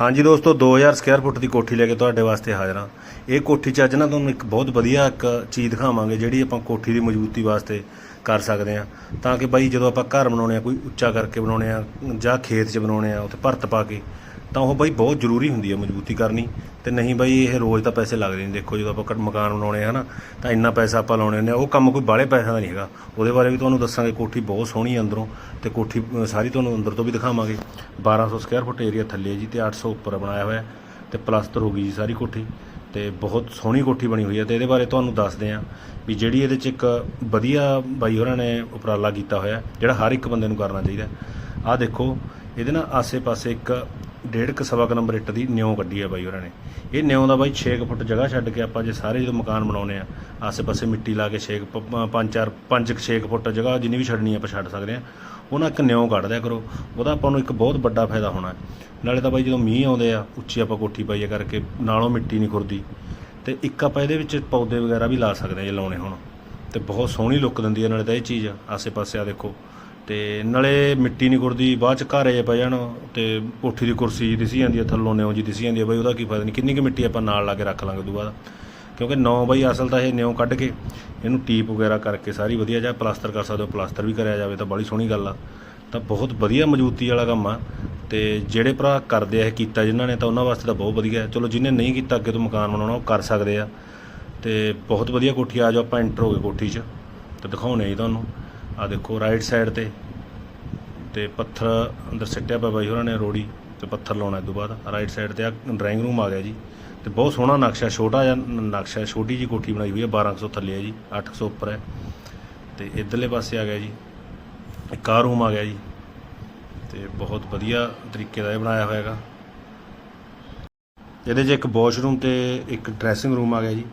ਹਾਂਜੀ ਦੋਸਤੋ 2000 square foot ਦੀ ਕੋਠੀ ਲੈ ਕੇ ਤੁਹਾਡੇ ਵਾਸਤੇ ਹਾਜ਼ਰ ਹਾਂ। ਇਹ ਕੋਠੀ 'ਚ ਅੱਜ ਨਾ ਤੁਹਾਨੂੰ ਇੱਕ ਬਹੁਤ ਵਧੀਆ ਇੱਕ ਚੀਜ਼ ਦਿਖਾਵਾਂਗੇ, ਜਿਹੜੀ ਆਪਾਂ ਕੋਠੀ ਦੀ ਮਜ਼ਬੂਤੀ ਵਾਸਤੇ ਕਰ ਸਕਦੇ ਹਾਂ। ਤਾਂ ਕਿ ਬਾਈ ਜਦੋਂ ਆਪਾਂ ਘਰ ਬਣਾਉਣੇ ਆ, ਕੋਈ ਉੱਚਾ ਕਰਕੇ ਬਣਾਉਣੇ ਆ ਜਾਂ ਖੇਤ 'ਚ ਬਣਾਉਣੇ ਆ, ਉੱਥੇ ਭਰਤ ਪਾ ਕੇ ਤਾਂ ਉਹ ਬਾਈ ਬਹੁਤ ਜ਼ਰੂਰੀ ਹੁੰਦੀ ਹੈ ਮਜ਼ਬੂਤੀ ਕਰਨੀ ਤੇ ਨਹੀਂ ਬਾਈ ਇਹ ਰੋਜ਼ ਤਾਂ ਪੈਸੇ ਲੱਗਦੇ ਨੇ ਦੇਖੋ ਜਦੋਂ ਆਪਾਂ ਕ- ਮਕਾਨ ਬਣਾਉਣੇ ਆ ਨਾ ਤਾਂ ਇੰਨਾ ਪੈਸਾ ਆਪਾਂ ਲਾਉਣੇ ਹੁੰਦੇ ਆ। ਉਹ ਕੰਮ ਕੋਈ ਬਾਹਲੇ ਪੈਸਾ ਦਾ ਨਹੀਂ ਹੈਗਾ। ਉਹਦੇ ਬਾਰੇ ਵੀ ਤੁਹਾਨੂੰ ਦੱਸਾਂਗੇ, ਕੋਠੀ ਬਹੁਤ ਸੋਹਣੀ ਹੈ ਅੰਦਰੋਂ ਤੇ ਕੋਠੀ ਸਾਰੀ ਤੁਹਾਨੂੰ ਅੰਦਰ ਤੋਂ ਵੀ ਦਿਖਾਵਾਂਗੇ। 1200 ਸਕੁਅਰ ਫੁੱਟ ਏਰੀਆ ਥੱਲੇ ਹੈ ਜੀ ਤੇ 800 ਉੱਪਰ ਬਣਾਇਆ ਹੋਇਆ ਹੈ ਤੇ ਪਲਸਤਰ ਹੋ ਗਈ ਜੀ ਸਾਰੀ ਕੋਠੀ ਤੇ ਬਹੁਤ ਸੋਹਣੀ ਕੋਠੀ ਬਣੀ ਹੋਈ ਹੈ ਤੇ ਇਹਦੇ ਬਾਰੇ ਤੁਹਾਨੂੰ ਦੱਸਦੇ ਹਾਂ ਵੀ ਜਿਹੜੀ ਇਹਦੇ 'ਚ ਇੱਕ ਵਧੀਆ ਬਾਈ ਹੋਰਾਂ ਨੇ ਉਪਰਾਲਾ ਕੀਤਾ ਹੋਇਆ, ਜਿਹੜਾ ਹਰ ਇੱਕ ਬੰਦੇ ਨੂੰ ਕਰਨਾ ਚਾਹੀਦਾ। ਆਹ ਦੇਖੋ, ਇਹਦੇ ਨਾਲ ਆਸੇ-ਪਾਸੇ ਇੱਕ ਡੇਢ ਕੁ ਸਵਾ ਕੁ ਨੰਬਰ ਇੱਟ ਦੀ ਨਿਉ ਕੱਢੀ ਆ ਬਾਈ ਉਹਨਾਂ ਨੇ। ਇਹ ਨਿਉ ਦਾ ਬਾਈ 6 ਫੁੱਟ ਜਗ੍ਹਾ ਛੱਡ ਕੇ ਆਪਾਂ ਜੇ ਸਾਰੇ ਜਦੋਂ ਮਕਾਨ ਬਣਾਉਨੇ ਆ, ਆਸੇ-ਪਾਸੇ ਮਿੱਟੀ ਲਾ ਕੇ 6 ਪੰਜ ਚਾਰ 5 6 ਫੁੱਟ ਜਗ੍ਹਾ ਜਿੰਨੀ ਵੀ ਛੱਡਣੀ ਆਪਾਂ ਛੱਡ ਸਕਦੇ ਆ, ਉਹਨਾਂ ਇੱਕ ਨਿਉ ਕੱਢ ਦਿਆ ਕਰੋ। ਉਹਦਾ ਆਪਾਂ ਨੂੰ ਇੱਕ ਬਹੁਤ ਵੱਡਾ ਫਾਇਦਾ ਹੋਣਾ। ਨਾਲੇ ਤਾਂ ਬਾਈ ਜਦੋਂ ਮੀਂਹ ਆਉਂਦੇ ਆ, ਉੱਚੀ ਆਪਾਂ ਕੋਠੀ ਪਾਈਏ ਕਰਕੇ ਨਾਲੋਂ ਮਿੱਟੀ ਨਹੀਂ ਖੁਰਦੀ। ਤੇ ਇੱਕ ਆਪਾਂ ਇਹਦੇ ਵਿੱਚ ਪੌਦੇ ਵਗੈਰਾ ਵੀ ਲਾ ਸਕਦੇ ਆ ਜੇ ਲਾਉਣੇ ਹੋਣ। ਤੇ ਬਹੁਤ ਸੋਹਣੀ ਲੁੱਕ ਦਿੰਦੀ ਹੈ ਨਾਲੇ ਤਾਂ ਇਹ ਚੀਜ਼ ਆਸੇ-ਪਾਸੇ ਆ ਦੇਖੋ। ਤੇ ਨਾਲੇ ਮਿੱਟੀ ਨਹੀਂ ਖੁਰਦੀ ਬਾਅਦ ਚ ਘਰ ਜੇ ਪੈ ਜਾਣ ਤੇ ਕੋਠੀ ਦੀ ਕੁਰਸੀ ਦਿਸੀ ਜਾਂਦੀ ਹੈ ਥੱਲੋਂ ਨਿਉਂ ਜੀ ਦਿਸੀ ਜਾਂਦੀ ਹੈ ਬਈ ਉਹਦਾ ਕੀ ਫਾਇਦਾ ਨਹੀਂ ਕਿੰਨੀ ਕੁ ਮਿੱਟੀ ਆਪਾਂ ਨਾਲ ਲਾ ਕੇ ਰੱਖ ਲਾਂਗੇ ਉਦੋਂ ਬਾਅਦ ਕਿਉਂਕਿ ਨੌ ਬਈ ਅਸਲ ਤਾਂ ਇਹ ਨਿਉਂ ਕੱਢ ਕੇ ਇਹਨੂੰ ਟੀਪ ਵਗੈਰਾ ਕਰਕੇ ਸਾਰੀ ਵਧੀਆ ਜਾਂ ਪਲਾਸਟਰ ਕਰ ਸਕਦੇ ਹੋ, ਪਲਾਸਟਰ ਵੀ ਕਰਿਆ ਜਾਵੇ ਤਾਂ ਬੜੀ ਸੋਹਣੀ ਗੱਲ ਆ। ਤਾਂ ਬਹੁਤ ਵਧੀਆ ਮਜ਼ਬੂਤੀ ਵਾਲਾ ਕੰਮ ਆ ਤੇ ਜਿਹੜੇ ਭਰਾ ਕਰਦੇ ਆ ਇਹ ਕੀਤਾ ਜਿਨ੍ਹਾਂ ਨੇ ਤਾਂ ਉਹਨਾਂ ਵਾਸਤੇ ਤਾਂ ਬਹੁਤ ਵਧੀਆ। ਹੈ ਚਲੋ ਜਿਹਨੇ ਨਹੀਂ ਕੀਤਾ ਅੱਗੇ ਤੋਂ ਮਕਾਨ ਬਣਾਉਣਾ, ਉਹ ਕਰ ਸਕਦੇ ਆ। ਤੇ ਬਹੁਤ ਵਧੀਆ ਕੋਠੀ ਆ ਜਾਓ ਆਪਾਂ ਐਂਟਰ ਹੋ ਗਏ ਕੋਠੀ 'ਚ। ਤੇ ਦਿਖਾਉਣੇ ਜੀ ਤੁਹਾਨੂੰ। ਆ ਦੇਖੋ ਰਾਈਟ ਸਾਈਡ ਤੇ ਤੇ ਪੱਥਰ ਅੰਦਰ ਸਿੱਟਿਆ ਪਿਆ ਬਾਈ ਹੋਰਾਂ ਨੇ ਰੋੜੀ ਤੇ ਪੱਥਰ ਲਾਉਣਾ ਇਸ ਤੋਂ ਬਾਅਦ। ਰਾਈਟ ਸਾਈਡ ਤੇ ਆ ਡਰਾਇੰਗ ਰੂਮ ਆ ਗਿਆ ਜੀ। ਤੇ ਬਹੁਤ ਸੋਹਣਾ ਨਕਸ਼ਾ, ਛੋਟਾ ਜਿਹਾ ਨਕਸ਼ਾ, ਛੋਟੀ ਜੀ ਕੋਠੀ ਬਣਾਈ ਹੋਈ ਹੈ 1200 ਥੱਲੇ ਹੈ ਜੀ 800 ਉੱਪਰ ਹੈ। ਤੇ ਇਧਰਲੇ ਪਾਸੇ ਆ ਗਿਆ ਜੀ, ਇੱਕ ਆਹ ਰੂਮ ਆ ਗਿਆ ਜੀ। ਤੇ ਬਹੁਤ ਵਧੀਆ ਤਰੀਕੇ ਦਾ ਇਹ ਬਣਾਇਆ ਹੋਇਆ ਹੈਗਾ। ਇਹਦੇ 'ਚ ਇੱਕ ਵਾਸ਼ਰੂਮ ਤੇ ਇੱਕ ਡਰੈਸਿੰਗ ਰੂਮ ਆ ਗਿਆ ਜੀ।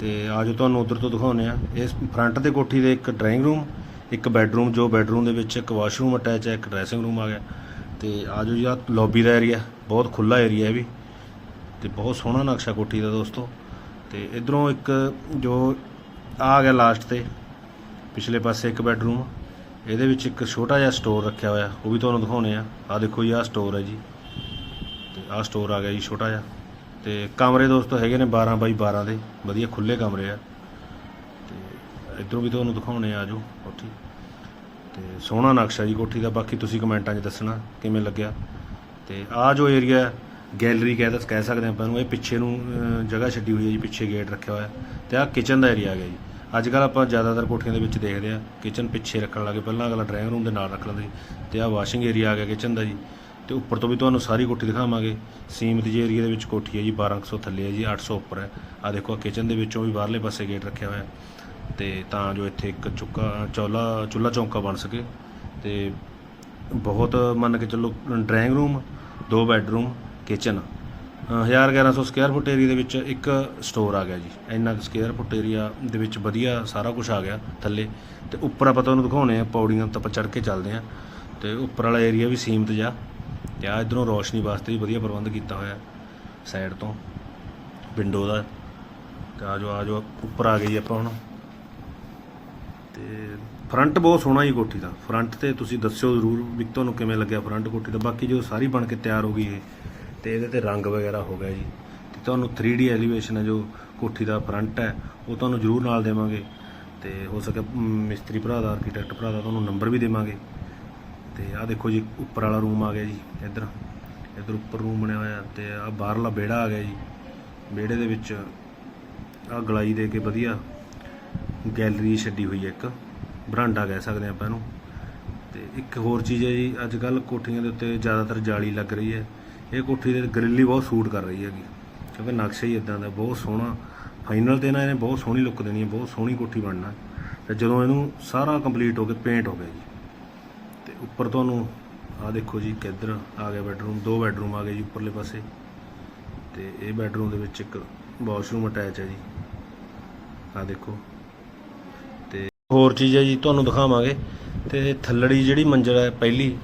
ਤੇ ਆਜੋ ਤੁਹਾਨੂੰ ਉਧਰ ਤੋਂ ਦਿਖਾਉਂਦੇ ਆ, ਇਸ ਫਰੰਟ ਤੇ ਕੋਠੀ ਦੇ ਇੱਕ ਡਰਾਇੰਗ ਰੂਮ ਇੱਕ ਬੈੱਡਰੂਮ, ਜੋ ਬੈੱਡਰੂਮ ਦੇ ਵਿੱਚ ਇੱਕ ਵਾਸ਼ਰੂਮ ਅਟੈਚ ਹੈ, ਇੱਕ ਡਰੈਸਿੰਗ ਰੂਮ ਆ ਗਿਆ। ਤੇ ਆਜੋ ਜੀ ਆ ਲੌਬੀ ਦਾ ਏਰੀਆ, ਬਹੁਤ ਖੁੱਲਾ ਏਰੀਆ ਹੈ ਵੀ। ਤੇ ਬਹੁਤ ਸੋਹਣਾ ਨਕਸ਼ਾ ਕੋਠੀ ਦਾ ਦੋਸਤੋ। ਤੇ ਇਧਰੋਂ ਇੱਕ ਜੋ ਆ ਗਿਆ ਲਾਸਟ ਤੇ, ਪਿਛਲੇ ਪਾਸੇ ਇੱਕ ਬੈੱਡਰੂਮ। ਇਹਦੇ ਵਿੱਚ ਇੱਕ ਛੋਟਾ ਜਿਹਾ ਸਟੋਰ ਰੱਖਿਆ ਹੋਇਆ, ਉਹ ਵੀ ਤੁਹਾਨੂੰ ਦਿਖਾਉਣੇ ਆ ਆ ਦੇਖੋ ਜੀ ਆ ਸਟੋਰ ਹੈ ਜੀ। ਤੇ ਆ ਸਟੋਰ ਆ ਗਿਆ ਜੀ, ਛੋਟਾ ਜਿਹਾ। ਤੇ ਕਮਰੇ ਦੋਸਤੋ ਹੈਗੇ ਨੇ 12 ਬਾਈ 12 ਦੇ। ਵਧੀਆ ਖੁੱਲੇ ਕਮਰੇ ਆ। ਤੇ ਇਧਰੋਂ ਵੀ ਤੁਹਾਨੂੰ ਦਿਖਾਉਣੇ ਆ ਆਜੋ ਕੋਠੀ। ਤੇ ਸੋਹਣਾ ਨਕਸ਼ਾ ਜੀ ਕੋਠੀ ਦਾ, ਬਾਕੀ ਤੁਸੀਂ ਕਮੈਂਟਾਂ 'ਚ ਦੱਸਣਾ ਕਿਵੇਂ ਲੱਗਿਆ। ਤੇ ਆ ਜੋ ਏਰੀਆ ਗੈਲਰੀ ਕਹਿ ਕਹਿ ਸਕਦੇ ਆਪਾਂ ਨੂੰ, ਇਹ ਪਿੱਛੇ ਨੂੰ ਜਗ੍ਹਾ ਛੱਡੀ ਹੋਈ ਹੈ ਜੀ, ਪਿੱਛੇ ਗੇਟ ਰੱਖਿਆ ਹੋਇਆ। ਤੇ ਆ ਕਿਚਨ ਦਾ ਏਰੀਆ ਆ ਗਿਆ ਜੀ। ਅੱਜ ਕੱਲ ਆਪਾਂ ਜ਼ਿਆਦਾਤਰ ਕੋਠੀਆਂ ਦੇ ਵਿੱਚ ਦੇਖਦੇ ਆ ਕਿਚਨ ਪਿੱਛੇ ਰੱਖਣ ਲੱਗੇ, ਪਹਿਲਾਂ ਅਗਲਾ ਡਰਾਇੰਗ ਰੂਮ ਦੇ ਨਾਲ ਰੱਖ ਲੈਂਦੇ ਸੀ। ਤੇ ਆ ਵਾਸ਼ਿੰਗ ਏਰੀਆ ਆ ਗਿਆ ਕਿਚਨ ਦਾ ਜੀ। ਤੇ ਉੱਪਰ ਤੋਂ ਵੀ ਤੁਹਾਨੂੰ ਸਾਰੀ ਕੋਠੀ ਦਿਖਾਵਾਂਗੇ। ਸੀਮਤ ਜੀ ਏਰੀਆ ਦੇ ਵਿੱਚ ਕੋਠੀ ਹੈ ਜੀ 1200 ਥੱਲੇ ਹੈ ਜੀ 800 ਉੱਪਰ ਹੈ। ਆ ਦੇਖੋ ਕਿਚਨ ਦੇ ਵਿੱਚੋਂ ਵੀ ਬਾਹਰਲੇ ਪਾਸੇ ਗੇਟ ਰੱਖਿਆ ਹੋਇਆ। ਤੇ ਤਾਂ ਜੋ ਇੱਥੇ ਇੱਕ ਚੁੱਕਾ, ਚੌਲਾ ਚੁੱਲਾ ਚੌਂਕਾ ਬਣ ਸਕੇ। ਤੇ ਬਹੁਤ ਮੰਨ ਕੇ ਚੱਲੋ, ਡਰਾਇੰਗ ਰੂਮ, ਦੋ bedroom, kitchen. 1000 1100 square foot area ਦੇ ਵਿੱਚ ਇੱਕ ਸਟੋਰ ਆ ਗਿਆ ਜੀ। ਇੰਨਾ ਕੁ ਸਕੁਅਰ ਫੁੱਟ ਏਰੀਆ ਦੇ ਵਿੱਚ ਵਧੀਆ ਸਾਰਾ ਕੁਝ ਆ ਗਿਆ ਥੱਲੇ। ਤੇ ਉੱਪਰ ਆਪਾਂ ਤੁਹਾਨੂੰ ਦਿਖਾਉਣੇ ਆ, ਪੌੜੀਆਂ ਤਾਂ ਆਪਾਂ ਚੜ੍ਹ ਕੇ ਚੱਲਦੇ ਆ। ਤੇ ਉੱਪਰ ਵਾਲਾ ਏਰੀਆ ਵੀ ਸੀਮਤ ਜਾ ਤੇ ਆ ਇਧਰੋਂ ਰੋਸ਼ਨੀ ਵਾਸਤੇ ਵੀ ਵਧੀਆ ਪ੍ਰਬੰਧ ਕੀਤਾ ਹੋਇਆ ਸਾਈਡ ਤੋਂ। ਵਿੰਡੋ ਦਾ। ਤਾਂ ਆ ਜੋ ਆ ਜੋ ਉੱਪਰ ਆ ਗਏ ਜੀ ਆਪਾਂ ਹੁਣ। ਤੇ ਫਰੰਟ ਬਹੁਤ ਸੋਹਣਾ ਜੀ ਕੋਠੀ ਦਾ। ਫਰੰਟ ਤੇ ਤੁਸੀਂ ਦੱਸਿਓ ਜ਼ਰੂਰ ਵੀ ਤੁਹਾਨੂੰ ਕਿਵੇਂ ਲੱਗਿਆ ਫਰੰਟ ਕੋਠੀ ਦਾ। ਬਾਕੀ ਜੋ ਸਾਰੀ ਬਣ ਕੇ ਤਿਆਰ ਹੋ ਗਈ ਇਹ, ਤੇ ਇਹਦੇ ਤੇ ਰੰਗ ਵਗੈਰਾ ਹੋ ਗਿਆ ਜੀ। ਤੇ ਤੁਹਾਨੂੰ 3D ਐਲੀਵੇਸ਼ਨ ਹੈ ਜੋ ਕੋਠੀ ਦਾ ਫਰੰਟ ਹੈ, ਉਹ ਤੁਹਾਨੂੰ ਜ਼ਰੂਰ ਨਾਲ ਦੇਵਾਂਗੇ। ਤੇ ਹੋ ਸਕੇ ਮਿਸਤਰੀ ਭਰਾ ਦਾ ਆਰਕੀਟੈਕਟ ਭਰਾ ਦਾ ਤੁਹਾਨੂੰ ਨੰਬਰ ਵੀ ਦੇਵਾਂਗੇ। ਤੇ ਆਹ ਦੇਖੋ ਜੀ, ਉੱਪਰ ਵਾਲਾ ਰੂਮ ਆ ਗਿਆ ਜੀ, ਇੱਧਰ। ਇੱਧਰ ਉੱਪਰ ਰੂਮ ਬਣਿਆ ਹੋਇਆ ਤੇ ਆਹ ਬਾਹਰਲਾ ਵਿਹੜਾ ਆ ਗਿਆ ਜੀ। ਵਿਹੜੇ ਦੇ ਵਿੱਚ ਆਹ ਗਲਾਈ ਦੇ ਕੇ ਵਧੀਆ ਗੈਲਰੀ ਛੱਡੀ ਹੋਈ ਹੈ ਇੱਕ। ਬਰਾਂਡਾ ਕਹਿ ਸਕਦੇ ਆਪਾਂ ਇਹਨੂੰ। ਤੇ ਇੱਕ ਹੋਰ ਚੀਜ਼ ਹੈ ਜੀ ਅੱਜ ਕੱਲ ਕੋਠੀਆਂ ਦੇ ਉੱਤੇ ਜ਼ਿਆਦਾਤਰ ਜਾਲੀ ਲੱਗ ਰਹੀ ਹੈ। ਇਹ ਕੋਠੀ ਦੇ ਗ੍ਰਿਲ ਬਹੁਤ ਸੂਟ ਕਰ ਰਹੀ ਹੈਗੀ। ਕਿਉਂਕਿ ਨਕਸ਼ਾ ਹੀ ਇਦਾਂ ਦਾ, ਬਹੁਤ ਸੋਹਣਾ। ਫਾਈਨਲ ਤੇ ਨਾ ਇਹਨੇ ਬਹੁਤ ਸੋਹਣੀ ਲੁੱਕ ਦੇਣੀ ਹੈ, ਬਹੁਤ ਸੋਹਣੀ ਕੋਠੀ ਬਣਨਾ। ਤੇ ਜਦੋਂ ਇਹਨੂੰ ਸਾਰਾ ਕੰਪਲੀਟ ਹੋ ਕੇ ਪੇਂਟ ਹੋ ਗਿਆ ਜੀ। ਤੇ ਉੱਪਰ ਤੁਹਾਨੂੰ ਆ ਦੇਖੋ ਜੀ ਕਿੱਧਰ ਆ ਗਿਆ ਬੈੱਡਰੂਮ ਦੋ ਬੈੱਡਰੂਮ ਆ ਗਏ ਜੀ ਉੱਪਰਲੇ ਪਾਸੇ। ਤੇ ਇਹ ਬੈੱਡਰੂਮ ਦੇ ਵਿੱਚ ਇੱਕ ਵਾਸ਼ਰੂਮ ਅਟੈਚ ਹੈ ਜੀ। ਆ ਦੇਖੋ। ਹੋਰ ਚੀਜ਼ ਹੈ ਜੀ, ਤੁਹਾਨੂੰ ਦਿਖਾਵਾਂਗੇ। ਤੇ ਥੱਲੜੀ ਜਿਹੜੀ ਮੰਜ਼ਲ ਹੈ ਪਹਿਲੀ,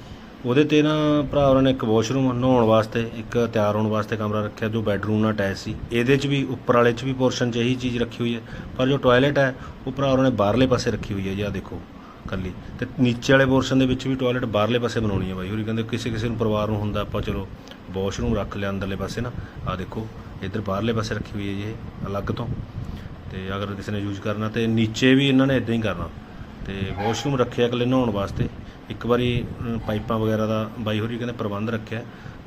ਉਹਦੇ ਤੇ ਨਾ ਭਰਾ ਉਹਨਾਂ ਨੇ ਇੱਕ ਵਾਸ਼ਰੂਮ ਨਹਾਉਣ ਵਾਸਤੇ, ਇੱਕ ਤਿਆਰ ਹੋਣ ਵਾਸਤੇ ਕਮਰਾ ਰੱਖਿਆ, ਜੋ ਬੈੱਡਰੂਮ ਨਾਲ ਅਟੈਚ ਸੀ। ਇਹਦੇ 'ਚ ਵੀ, ਉੱਪਰ ਵਾਲੇ 'ਚ ਵੀ ਪੋਰਸ਼ਨ 'ਚ ਇਹੀ ਚੀਜ਼ ਰੱਖੀ ਹੋਈ ਹੈ। ਪਰ ਜੋ ਟਾਇਲਟ ਹੈ ਉਹ ਭਰਾ ਉਹਨਾਂ ਨੇ ਬਾਹਰਲੇ ਪਾਸੇ ਰੱਖੀ ਹੋਈ ਹੈ ਜੀ ਆ ਦੇਖੋ ਕੱਲੀ ਤੇ ਨੀਚੇ ਵਾਲੇ ਪੋਰਸ਼ਨ ਦੇ ਵਿੱਚ ਵੀ ਟਾਇਲਟ ਬਾਹਰਲੇ ਪਾਸੇ ਬਣਾਉਣੀ ਹੈ ਬਾਈ। ਹੋਰੀ ਕਹਿੰਦੇ ਕਿਸੇ ਕਿਸੇ ਨੂੰ ਪਰਿਵਾਰ ਨੂੰ ਹੁੰਦਾ, ਆਪਾਂ ਚਲੋ ਵਾਸ਼ਰੂਮ ਰੱਖ ਲਿਆ ਅੰਦਰਲੇ ਪਾਸੇ ਨਾ। ਆ ਦੇਖੋ, ਇੱਧਰ ਬਾਹਰਲੇ ਪਾਸੇ ਰੱਖੀ ਹੋਈ ਹੈ ਜੀ, ਇਹ ਅਲੱਗ ਤੋਂ। ਤੇ ਅਗਰ ਕਿਸੇ ਨੇ ਯੂਜ਼ ਕਰਨਾ ਤੇ ਨੀਚੇ ਵੀ ਇਹਨਾਂ ਨੇ ਇਦਾਂ ਹੀ ਕਰਨਾ। ਤੇ ਵਾਸ਼ਰੂਮ ਰੱਖਿਆ ਇਕੱਲੇ ਨਹਾਉਣ ਵਾਸਤੇ। ਇੱਕ ਵਾਰੀ ਪਾਈਪਾਂ ਵਗੈਰਾ ਦਾ ਬਾਈ ਹੋਰੀ ਕਹਿੰਦੇ ਪ੍ਰਬੰਧ ਰੱਖਿਆ।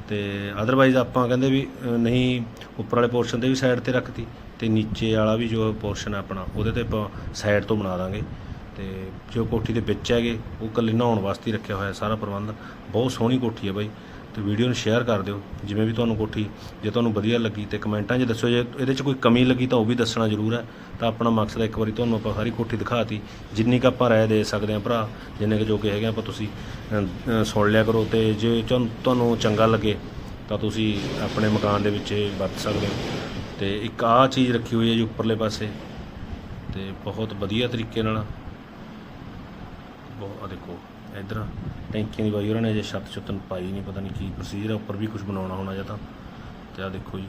ਤੇ ਅਦਰਵਾਈਜ਼ ਆਪਾਂ ਕਹਿੰਦੇ ਵੀ ਨਹੀਂ, ਉੱਪਰ ਵਾਲੇ ਪੋਰਸ਼ਨ ਤੇ ਵੀ ਸਾਈਡ ਤੇ ਰੱਖਤੀ। ਤੇ ਨੀਚੇ ਵਾਲਾ ਵੀ ਜੋ ਪੋਰਸ਼ਨ ਹੈ ਆਪਣਾ, ਉਹਦੇ ਤੇ ਆਪਾਂ ਸਾਈਡ ਤੋਂ ਬਣਾ ਦਾਂਗੇ। ਤੇ ਜੋ ਕੋਠੀ ਦੇ ਵਿੱਚ ਹੈਗੇ, ਉਹ ਇਕੱਲੇ ਨਹਾਉਣ ਵਾਸਤੇ ਹੀ ਰੱਖਿਆ ਹੋਇਆ ਸਾਰਾ ਪ੍ਰਬੰਧ। ਬਹੁਤ ਸੋਹਣੀ ਕੋਠੀ ਹੈ ਬਾਈ। ਤੇ ਵੀਡੀਓ ਨੂੰ ਸ਼ੇਅਰ ਕਰ ਦਿਓ, ਜਿਵੇਂ ਵੀ ਤੁਹਾਨੂੰ ਕੋਠੀ, ਜੇ ਤੁਹਾਨੂੰ ਵਧੀਆ ਲੱਗੀ ਤੇ ਕਮੈਂਟਾਂ 'ਚ ਦੱਸਿਓ, ਜੇ ਇਹਦੇ 'ਚ ਕੋਈ ਕਮੀ ਲੱਗੀ ਤਾਂ ਉਹ ਵੀ ਦੱਸਣਾ ਜ਼ਰੂਰ ਹੈ। ਤਾਂ ਆਪਣਾ ਮਕਸਦ ਇੱਕ ਵਾਰੀ ਤੁਹਾਨੂੰ ਆਪਾਂ ਸਾਰੀ ਕੋਠੀ ਦਿਖਾਤੀ, ਜਿੰਨੀ ਕੁ ਆਪਾਂ ਰਾਏ ਦੇ ਸਕਦੇ ਹਾਂ ਭਰਾ, ਜਿੰਨੇ ਕੁ ਜੋ ਕਿ ਹੈਗੇ ਆਪਾਂ ਤੁਸੀਂ ਸੁਣ ਲਿਆ ਕਰੋ ਤੇ ਜੇ ਤੁਹਾਨੂੰ- ਤੁਹਾਨੂੰ ਚੰਗਾ ਲੱਗੇ ਤਾਂ ਤੁਸੀਂ ਆਪਣੇ ਮਕਾਨ ਦੇ ਵਿੱਚ ਵਰਤ ਸਕਦੇ ਹੋ। ਤੇ ਇੱਕ ਆਹ ਚੀਜ਼ ਰੱਖੀ ਹੋਈ ਹੈ ਜੀ ਉੱਪਰਲੇ ਪਾਸੇ, ਤੇ ਬਹੁਤ ਵਧੀਆ ਤਰੀਕੇ ਨਾਲ ਬਹੁਤ ਆ ਦੇਖੋ। ਇਧਰ ਟੈਂਕੀਆਂ ਦੀ ਬਾਈ ਉਹਨਾਂ ਨੇ ਜੇ ਛੱਤ ਛੁੱਤਨ ਪਾਈ ਨਹੀਂ, ਪਤਾ ਨਹੀਂ ਕੀ ਪ੍ਰੋਸੀਜਰ ਹੈ ਉੱਪਰ ਵੀ ਕੁਝ ਬਣਾਉਣਾ ਹੋਣਾ ਜਾਂ ਤਾਂ। ਤੇ ਆ ਦੇਖੋ ਜੀ।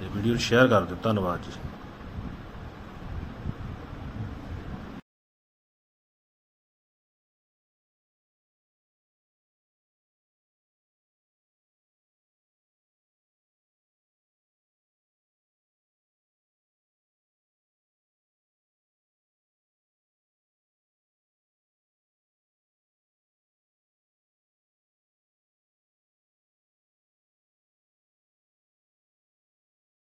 ਤੇ ਵੀਡੀਓ ਨੂੰ ਸ਼ੇਅਰ ਕਰ ਦਿਓ, ਧੰਨਵਾਦ ਜੀ।